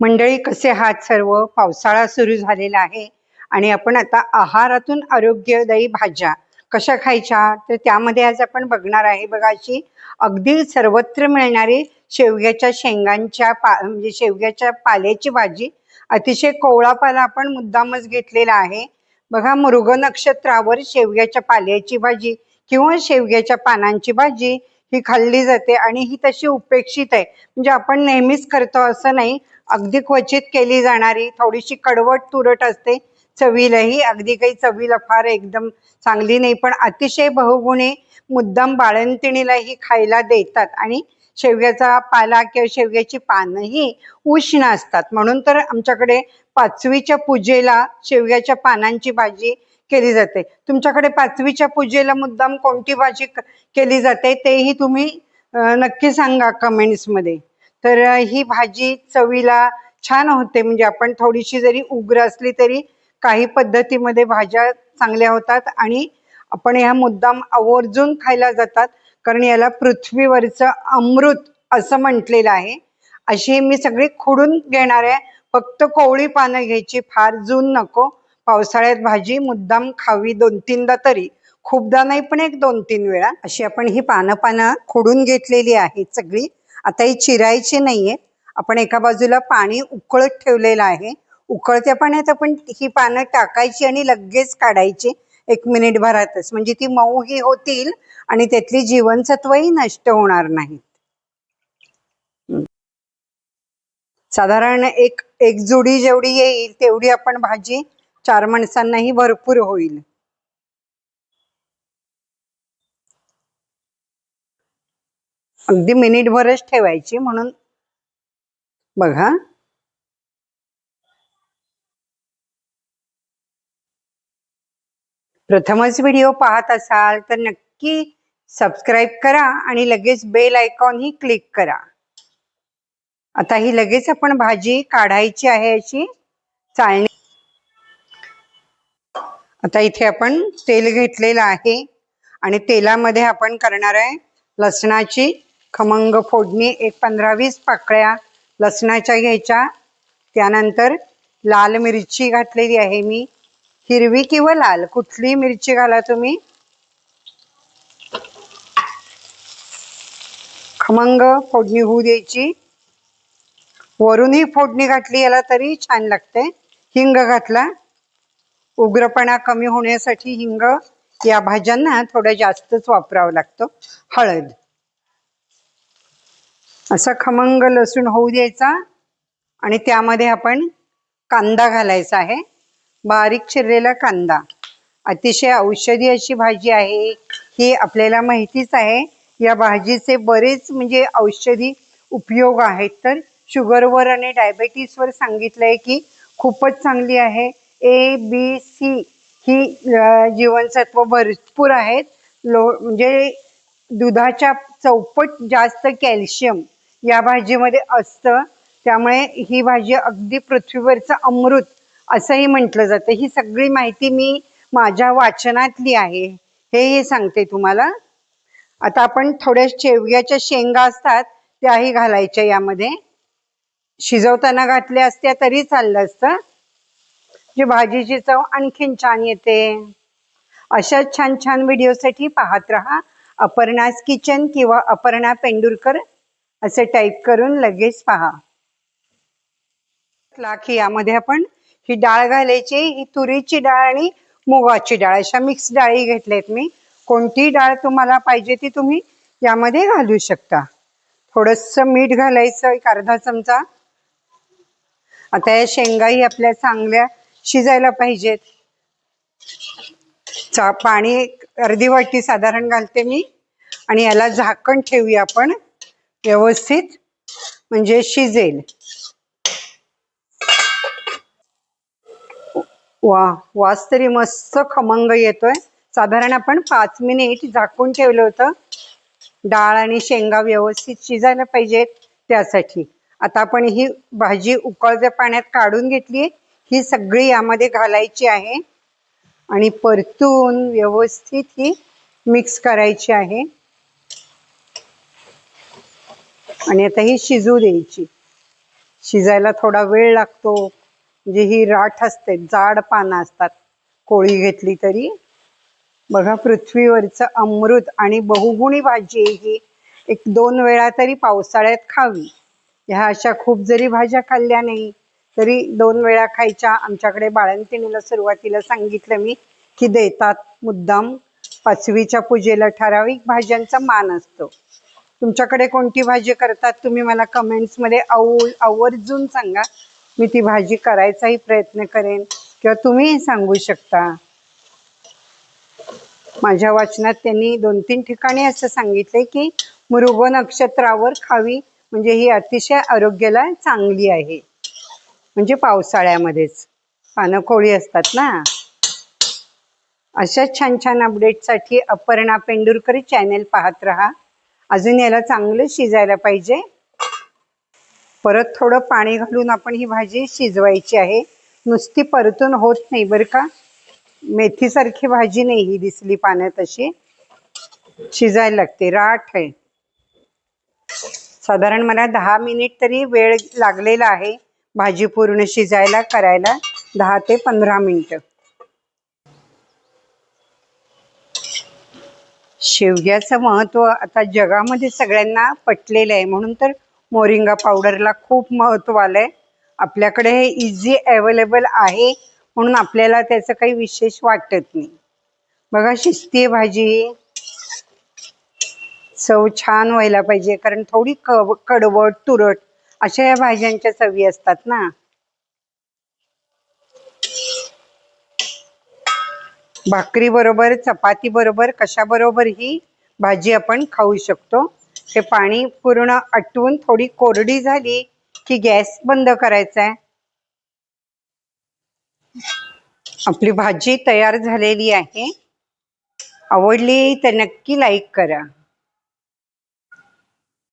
मंडळी कसे आहात सर्व? पावसाळा सुरू झालेला आहे आणि आपण आता आहारातून आरोग्यदायी भाज्या कशा खायच्या? तर त्यामध्ये आज आपण बघणार आहे बघा अशी अगदी सर्वत्र मिळणारी शेवग्याच्या शेंगांच्या पा म्हणजे शेवग्याच्या पाल्याची भाजी अतिशय कोवळा पाला आपण मुद्दामच घेतलेला आहे. बघा मृग नक्षत्रावर शेवग्याच्या पाल्याची भाजी किंवा शेवग्याच्या पानांची भाजी ही खाल्ली जाते आणि ही तशी उपेक्षित आहे. म्हणजे आपण नेहमीच करतो असं नाही. अगदी क्वचित केली जाणारी थोडीशी कडवट तुरट असते. चवीलाही अगदी काही चवीला फार एकदम चांगली नाही पण अतिशय बहुगुणी मुद्दाम बाळंतिणीलाही खायला देतात आणि शेवग्याचा पाला किंवा शेवग्याची पानंही उष्ण असतात. म्हणून तर आमच्याकडे पाचवीच्या पूजेला शेवग्याच्या पानांची भाजी केली जाते. तुमच्याकडे पाचवीच्या पूजेला मुद्दाम कोणती भाजी केली जाते तेही तुम्ही नक्की सांगा कमेंट्समध्ये तर ही भाजी चवीला छान होते म्हणजे आपण थोडीशी जरी उग्र असली तरी काही पद्धतीमध्ये भाज्या चांगल्या होतात आणि आपण ह्या मुद्दाम आवर्जून खायला जातात कारण याला पृथ्वीवरचं अमृत असं म्हटलेलं आहे. अशी मी सगळी खुडून घेणार आहे. फक्त कोवळी पानं घ्यायची फार जून नको. पावसाळ्यात भाजी मुद्दाम खावी दोन तीनदा तरी. खूपदा नाही पण एक दोन तीन वेळा. अशी आपण ही पानं पानं खोडून घेतलेली आहेत सगळी. आता ही चिरायची नाहीये. आपण एका बाजूला पाणी उकळत ठेवलेलं आहे. उकळत्या पाण्यात आपण ही पानं टाकायची आणि लगेच काढायची. एक मिनिट भरातच. म्हणजे ती मऊ ही होतील आणि त्यातली जीवनसत्वही नष्ट होणार नाहीत. साधारण एक एक जुडी जेवढी येईल तेवढी आपण भाजी चार माणसांनाही भरपूर होईल. अगदी मिनिटभरच ठेवायची म्हणून बघा. प्रथमच व्हिडिओ पाहत असाल तर नक्की सबस्क्राईब करा आणि लगेच बेल आयकॉन ही क्लिक करा. आता ही लगेच आपण भाजी काढायची आहे अशी चाळणी आता इथे आपण तेल घेतलेलं आहे. आणि तेलामध्ये आपण करणार आहे लसणाची खमंग फोडणी एक पंधरा वीस पाकळ्या लसणाच्या घ्यायच्या. त्यानंतर लाल मिरची घातलेली आहे मी. हिरवी किंवा लाल कुठली मिरची घाला तुम्ही? खमंग फोडणी होऊ द्यायची. वरूनही फोडणी घातली याला तरी छान लागते. हिंग घातला. उग्रपणा कमी होण्यासाठी हिंग या भाज्यांना थोडं जास्तच वापरावं लागतं. हळद. असा खमंग लसूण होऊ द्यायचा आणि त्यामध्ये आपण कांदा घालायचा आहे. बारीक चिरलेला कांदा. अतिशय औषधी अशी भाजी आहे. ही आपल्याला माहितीच आहे. या भाजीचे बरेच म्हणजे औषधी उपयोग आहेत. तर शुगरवर आणि डायबेटीसवर सांगितलंय की खूपच चांगली आहे. ए बी सी ही जीवनसत्व भरपूर आहेत. लो म्हणजे दुधाच्या चौपट जास्त कॅल्शियम या भाजीमध्ये असतं. त्यामुळे ही भाजी अगदी पृथ्वीवरचं अमृत असंही म्हटलं जातं. ही सगळी माहिती मी माझ्या वाचनातली आहे. हेही सांगते तुम्हाला. आता आपण थोड्या शेवग्याच्या शेंगा असतात त्याही घालायच्या यामध्ये. शिजवताना घातल्या असत्या तरी चाललं असतं. जी भाजीची चव आणखीन छान येते. अशाच छान छान व्हिडिओसाठी पाहत राहा अपर्णास किचन किंवा अपर्णा पेंडुरकर असे टाईप करून लगेच पहा. लाख यामध्ये आपण ही डाळ घालायची ही तुरीची डाळ आणि मुगाची डाळ अशा मिक्स डाळी घेतल्यात मी. कोणती डाळ तुम्हाला पाहिजे ती तुम्ही यामध्ये घालू शकता. थोडस मीठ घालायचं एक अर्धा चमचा. आता या शेंगाही आपल्या चांगल्या शिजायला पाहिजेत. चा पाणी एक अर्धी वाटी साधारण घालते मी. आणि याला झाकण ठेवूया आपण. व्यवस्थित. म्हणजे शिजेल. वा वास तरी मस्त खमंग येतोय. साधारण आपण पाच मिनिट झाकून ठेवलं होतं. डाळ आणि शेंगा व्यवस्थित शिजायला पाहिजेत त्यासाठी. आता आपण ही भाजी उकळत्या पाण्यात काढून घेतली ही सगळी यामध्ये घालायची आहे. आणि परतून व्यवस्थित ही मिक्स करायची आहे. आणि आता ही शिजू द्यायची. शिजायला थोडा वेळ लागतो. म्हणजे ही राठ असते जाड पानं असतात. कोळी घेतली तरी. बघा पृथ्वीवरचं अमृत आणि बहुगुणी भाजी ही. एक दोन वेळा तरी पावसाळ्यात खावी. ह्या अशा खूप जरी भाज्या खाल्ल्या नाही तरी दोन वेळा खायच्या. आमच्याकडे बाळंतिणीला सुरुवातीला सांगितलं मी की देतात मुद्दाम. पाचवीच्या पूजेला ठराविक भाज्यांचा मान असतो. तुमच्याकडे कोणती भाजी करतात तुम्ही मला कमेंट्समध्ये आऊ आवर्जून सांगा. मी ती भाजी करायचाही प्रयत्न करेन किंवा तुम्हीही सांगू शकता. माझ्या वाचनात त्यांनी दोन तीन ठिकाणी असं सांगितलंय की मृग नक्षत्रावर खावी म्हणजे ही अतिशय आरोग्याला चांगली आहे. म्हणजे पावसाळ्यामध्येच. पानं कोळी असतात ना. अशा छान छान अपडेटसाठी अपर्णा पेंडुरकर चॅनेल पाहत राहा. अजून याला चांगलं शिजायला पाहिजे. परत थोडं पाणी घालून आपण ही भाजी शिजवायची आहे. नुसती परतून होत नाही बरं का. मेथीसारखी भाजी नाही ही दिसली पाण्यात अशी शिजायला लागते राठ आहे. साधारण मला दहा मिनिट तरी वेळ लागलेला आहे. भाजी पूर्ण शिजायला करायला दहा ते पंधरा मिनटं. शेवग्याचं महत्त्व आता जगामध्ये सगळ्यांना पटलेलं आहे. म्हणून तर मोरिंगा पावडरला खूप महत्त्व आलंय. आपल्याकडे हे इझी अवेलेबल आहे. म्हणून आपल्याला त्याचं काही विशेष वाटत नाही. बघा शिजतीये भाजी. चव छान व्हायला पाहिजे. कारण थोडी कव कडवट तुरट अशा या भाज्यांच्या चवी असतात ना. भाकरी बरोबर चपाती बरोबर कशा बरोबर ही भाजी आपण खाऊ शकतो. हे पाणी पूर्ण आटवून थोडी कोरडी झाली की गॅस बंद करायचा आहे. आपली भाजी तयार झालेली आहे. आवडली तर नक्की लाईक करा.